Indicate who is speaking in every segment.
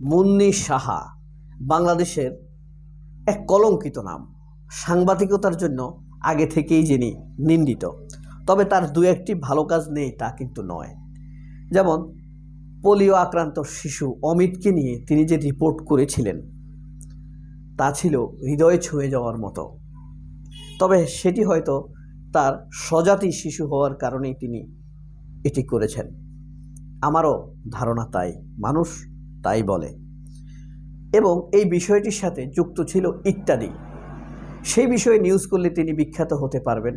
Speaker 1: মুন্নি সাহা, বাংলাদেশের এক কলঙ্কিত নাম। সাংবাদিকতার জন্য আগে থেকেই যিনি নিন্দিত, তবে তার দু একটি ভালো কাজ নেই তা কিন্তু নয়। যেমন, পোলিও আক্রান্ত শিশু অমিতকে নিয়ে তিনি যে রিপোর্ট করেছিলেন, তা ছিল হৃদয়ে ছুঁয়ে যাওয়ার মতো। তবে সেটি হয়তো তার স্বজাতি শিশু হওয়ার কারণেই তিনি এটি করেছেন। আমারও ধারণা তাই। মানুষ তাই বলে। এবং এই বিষয়টির সাথে যুক্ত ছিল ইত্যাদি। সেই বিষয়ে নিউজ করলে তিনি বিখ্যাত হতে পারবেন।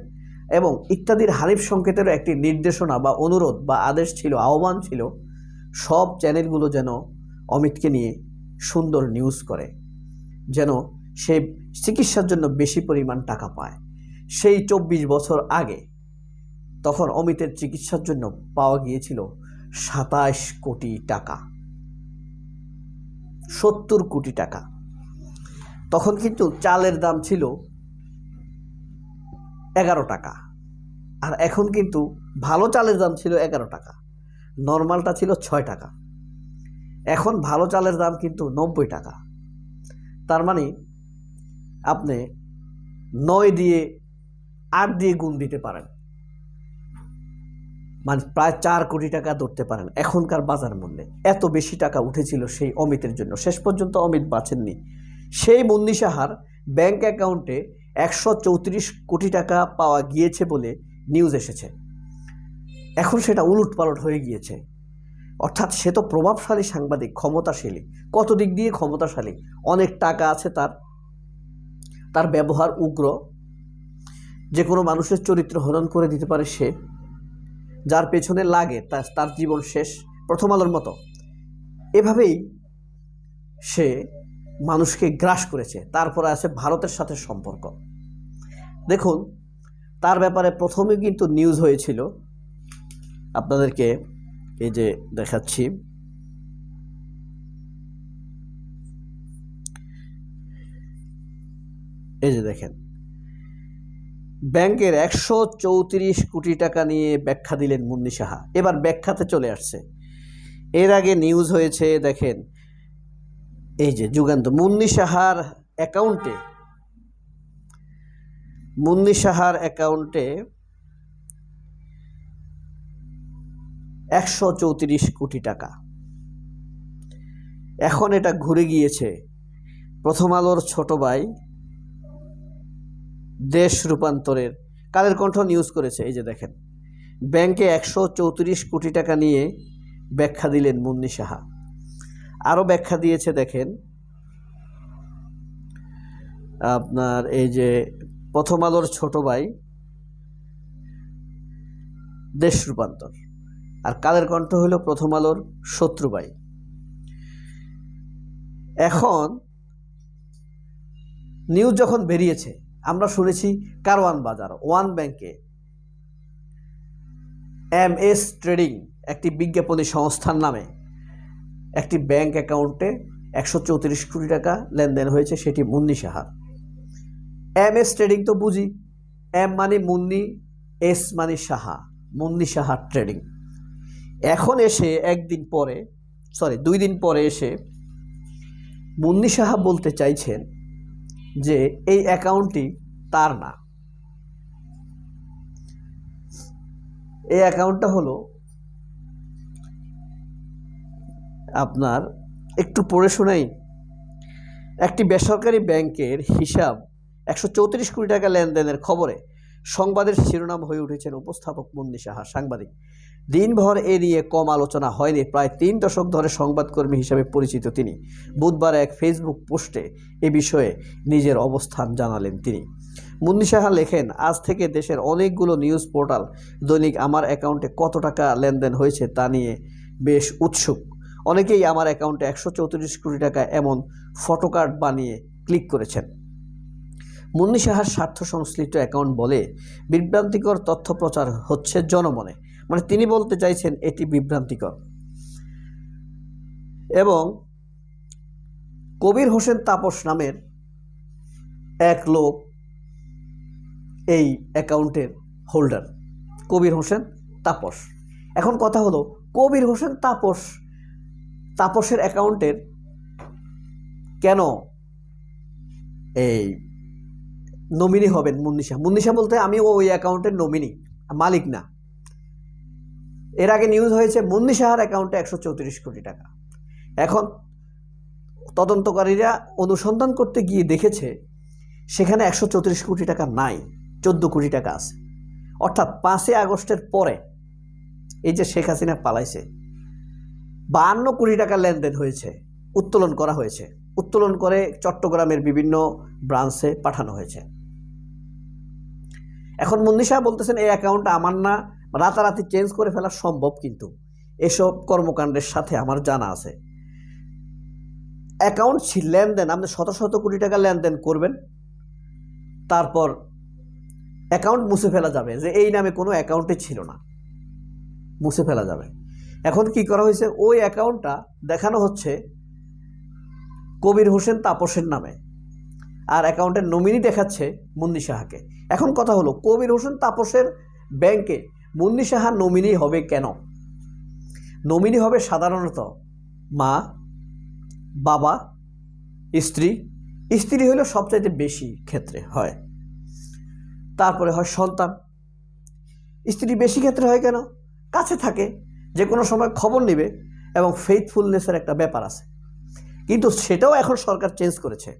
Speaker 1: এবং ইত্যাদির হানিফ সংকেতেরও একটি নির্দেশনা বা অনুরোধ বা আদেশ ছিল, আহ্বান ছিল, সব চ্যানেলগুলো যেন অমিতকে নিয়ে সুন্দর নিউজ করে, যেন সে চিকিৎসার জন্য বেশি পরিমাণ টাকা পায়। সেই চব্বিশ বছর আগে তখন অমিতের চিকিৎসার জন্য পাওয়া গিয়েছিল সাতাশ কোটি টাকা। সত্তর কোটি টাকা। তখন কিন্তু চালের দাম ছিল এগারো টাকা। আর এখন কিন্তু ভালো চালের দাম ছিল এগারো টাকা। নর্মালটা ছিল ছয় টাকা। এখন ভালো চালের দাম কিন্তু নব্বই টাকা। তার মানে আপনি নয় দিয়ে আট দিয়ে গুণ দিতে পারেন। মানে প্রায় চার কোটি টাকা ধরতে পারেন। এখনকার বাজার মূল্যে এত বেশি টাকা উঠেছিল সেই অমিতের জন্য। শেষ পর্যন্ত অমিত বাঁচেননি। সেই মুন্নি সাহার ব্যাংক অ্যাকাউন্টে একশো চৌত্রিশ কোটি টাকা পাওয়া গিয়েছে বলে নিউজ এসেছে। এখন সেটা উলট পালট হয়ে গিয়েছে। অর্থাৎ সে তো প্রভাবশালী সাংবাদিক, ক্ষমতাশালী। কত দিক দিয়ে ক্ষমতাশালী? অনেক টাকা আছে তার। তার ব্যবহার উগ্র। যে কোনো মানুষের চরিত্র হরণ করে দিতে পারে সে। যার পেছনে লাগে তার জীবন শেষ প্রথম আলোর মতো। এভাবেই সে মানুষকে গ্রাস করেছে। তারপরে আছে ভারতের সাথে সম্পর্ক। দেখুন, তার ব্যাপারে প্রথমে কিন্তু নিউজ হয়েছিল। আপনাদেরকে এই যে দেখাচ্ছি। এই যে দেখেন। ব্যাংকের একশো চৌত্রিশ কোটি টাকা নিয়ে ব্যাখ্যা দিলেন মুন্নি সাহা। এবার ব্যাখ্যাতে চলে আসছে। এর আগে নিউজ হয়েছে, দেখেন, এই যে যুগান্ত, মুন্নি সাহার অ্যাকাউন্টে মুন্নি সাহার অ্যাকাউন্টে একশো চৌত্রিশ কোটি টাকা। এখন এটা ঘুরে গিয়েছে। প্রথম আলোর ছোট ভাই দেশ রূপান্তরের। কালের কণ্ঠ নিউজ করেছে? এই যে দেখেন। ব্যাংকে একশো চৌত্রিশ কোটি টাকা নিয়ে ব্যাখ্যা দিলেন মুন্নি সাহা। আরও ব্যাখ্যা দিয়েছে, দেখেন। আপনার এই যে প্রথম আলোর ছোট ভাই, দেশ রূপান্তর। আর কালের কণ্ঠ হলো প্রথম আলোর শত্রু ভাই? এখন নিউজ যখন বেরিয়েছে আমরা শুনেছি কারওয়ান বাজার, ওয়ান ব্যাংকে এম এস ট্রেডিং একটি বিজ্ঞাপনী সংস্থার নামে একটি ব্যাংক অ্যাকাউন্টে একশো চৌত্রিশ কোটি টাকা লেনদেন হয়েছে, সেটি মুন্নি সাহার। এম এস ট্রেডিং তো বুঝি, এম মানে মুন্নি, এস মানে সাহা, মুন্নি সাহা ট্রেডিং। এখন এসে একদিন পরে সরি দুই দিন পরে এসে মুন্নি সাহা বলতে চাইছেন যে এই অ্যাকাউন্টটি তার না। এই অ্যাকাউন্টটা হলো আপনার একটু পড়ে শোনাই একটি বেসরকারি ব্যাংকের হিসাব একশো চৌত্রিশ কোটি টাকা লেনদেনের খবরে সংবাদের শিরোনাম হয়ে উঠেছেন উপস্থাপক মুন্নি সাহা, সাংবাদিক। দিনভর এ নিয়ে কম আলোচনা হয়নি, প্রায় তিন দশক ধরে সংবাদকর্মী হিসাবে পরিচিত তিনি। বুধবার এক ফেসবুক পোস্টে এ বিষয়ে নিজের অবস্থান জানালেন তিনি। মুন্নি সাহা লেখেন, আজ থেকে দেশের অনেকগুলো নিউজ পোর্টাল, দৈনিক আমার অ্যাকাউন্টে কত টাকা লেনদেন হয়েছে তা নিয়ে বেশ উৎসুক। অনেকেই আমার অ্যাকাউন্টে একশো চৌত্রিশ কোটি টাকা এমন ফটোকার্ড বানিয়ে ক্লিক করেছেন। মুন্নি সাহার স্বার্থ সংশ্লিষ্ট অ্যাকাউন্ট বলে বিভ্রান্তিকর তথ্য প্রচার হচ্ছে জনমনে। মানে তিনি বলতে চাইছেন এটি বিভ্রান্তিকর। এবং কবির হোসেন তাপস নামের এক লোক এই অ্যাকাউন্টের হোল্ডার, কবির হোসেন তাপস। এখন কথা হলো, কবির হোসেন তাপস, তাপসের অ্যাকাউন্টের কেন এই নমিনি হবেন মুন্নিশা মুন্নিশা বলতে আমি ওই অ্যাকাউন্টের নমিনি মালিক না। এর আগে নিউজ হয়েছে মুন্নি সাহার অ্যাকাউন্টে একশো চৌত্রিশ কোটি টাকা। এখন তদন্তকারীরা অনুসন্ধান করতে গিয়ে দেখেছে সেখানে একশো চৌত্রিশ কোটি টাকা নাই, চোদ্দ কোটি টাকা আছে। অর্থাৎ পাঁচই আগস্টের পরে এই যে শেখ হাসিনা পালাইছে, বাহান্ন কোটি টাকা লেনদেন হয়েছে, উত্তোলন করা হয়েছে। উত্তোলন করে চট্টগ্রামের বিভিন্ন ব্রাঞ্চে পাঠানো হয়েছে। এখন মুন্নি সাহেব বলতেছেন, এই অ্যাকাউন্টটা আমার না। রাতারাতি চেঞ্জ করে ফেলা সম্ভব কিন্তু। এসব কর্মকাণ্ডের সাথে আমার জানা আছে। অ্যাকাউন্ট ছি- লেনদেন, আপনি শত শত কোটি টাকা লেনদেন করবেন। তারপর অ্যাকাউন্ট মুছে ফেলা যাবে। যে এই নামে কোনো অ্যাকাউন্টে ছিল না। মুছে ফেলা যাবে। এখন কি করা হয়েছে? ওই অ্যাকাউন্টটা দেখানো হচ্ছে কবির হোসেন তাপসের নামে। আর অ্যাকাউন্টের নমিনি দেখাচ্ছে মুন্নি সাহাকে। এখন কথা হলো, কবির হোসেন তাপসের ব্যাংকে মুন্নি সাহা নমিনি হবে কেন? নমিনি হবে সাধারণত মা, বাবা, স্ত্রী। স্ত্রী হলো সবচাইতে বেশি ক্ষেত্রে হয়। তারপরে হয় সন্তান। স্ত্রী বেশি ক্ষেত্রে হয় কেন? কাছে থাকে যে কোনো সময় খবর নেবে এবং ফেইথফুলনেসের একটা ব্যাপার আছে। কিন্তু সেটাও এখন সরকার চেঞ্জ করেছে।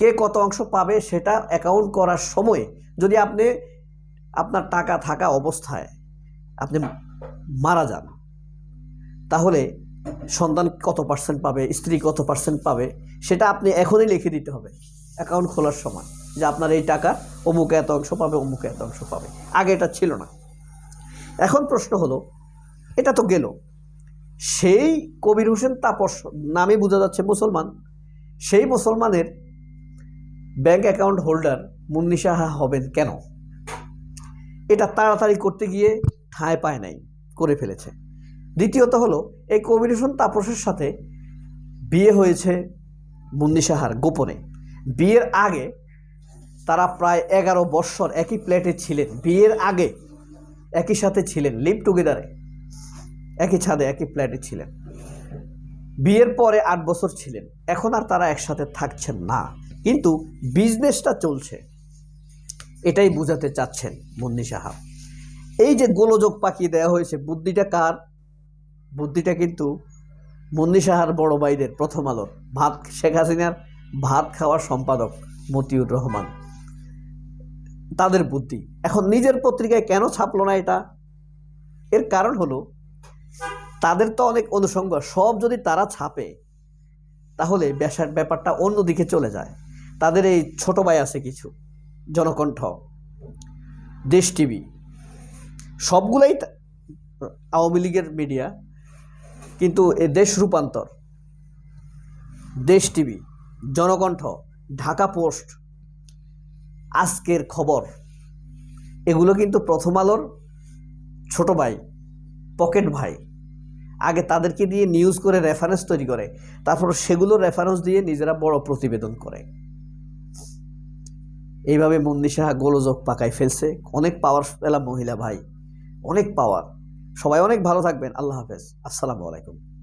Speaker 1: কে কত অংশ পাবে সেটা অ্যাকাউন্ট করার সময় যদি আপনি আপনার টাকা থাকা অবস্থায় আপনি মারা যান, তাহলে সন্তান কত পার্সেন্ট পাবে, স্ত্রী কত পার্সেন্ট পাবে, সেটা আপনি এখনই লিখে দিতে হবে অ্যাকাউন্ট খোলার সময় যে আপনার এই টাকা অমুকে এত অংশ পাবে, অমুকে এত অংশ পাবে। আগে এটা ছিল না। এখন প্রশ্ন হলো, এটা তো গেল। সেই কবির হোসেন তাপস নামে বোঝা যাচ্ছে মুসলমান। সেই মুসলমানের bank account holder Munni Saha হবেন কেন? এটা তাড়াতাড়ি করতে গিয়ে ঠাঁই পায় নাই, করে ফেলেছে। দ্বিতীয়ত হলো, এই কবির হোসেন তাপসের সাথে বিয়ে হয়েছে মুন্নি সাহার গোপনে। বিয়ের আগে তারা প্রায় এগারো বৎসর একই প্লেটে ছিলেন। বিয়ের আগে একই সাথে ছিলেন, লিভ টুগেদারে। একই ছাদে, একই প্ল্যাটে ছিলেন। বিয়ের পরে আট বছর ছিলেন। এখন আর তারা একসাথে থাকছেন না। কিন্তু বিজনেসটা চলছে। এটাই বুঝাতে চাচ্ছেন মুন্নি সাহা। এই যে গোলযোগ পাকিয়ে দেওয়া হয়েছে, বুদ্ধিটা কার? বুদ্ধিটা কিন্তু মুন্নি সাহার বড় ভাইদের প্রথম আলোর ভাত শেখ হাসিনার ভাত খাওয়ার সম্পাদক মতিউর রহমান। তাদের বুদ্ধি। এখন নিজের পত্রিকায় কেন ছাপলো না এটা? এর কারণ হলো তাদের তো অনেক অনুষঙ্গ সব যদি তারা ছাপে, তাহলে ব্যাসার ব্যাপারটা অন্যদিকে চলে যায়। তাদের এই ছোট ভাই আছে কিছু, জনকণ্ঠ, দেশ টিভি। সবগুলাই আওয়ামী লীগের মিডিয়া, কিন্তু এ দেশ রূপান্তর, দেশ টিভি, জনকণ্ঠ, ঢাকা পোস্ট, আজকের খবর। এগুলো কিন্তু প্রথম আলোর ছোট ভাই, পকেট ভাই। আগে তাদেরকে দিয়ে নিউজ করে রেফারেন্স তৈরি করে। তারপর সেগুলো রেফারেন্স দিয়ে নিজেরা বড় প্রতিবেদন করে। এইভাবে মন্দি সাহা গোলযোগ পাকায় ফেলছে। অনেক পাওয়ার পেলাম মহিলা ভাই। অনেক পাওয়ার সবাই অনেক ভালো থাকবেন। আল্লাহ হাফেজ। আসসালামু আলাইকুম।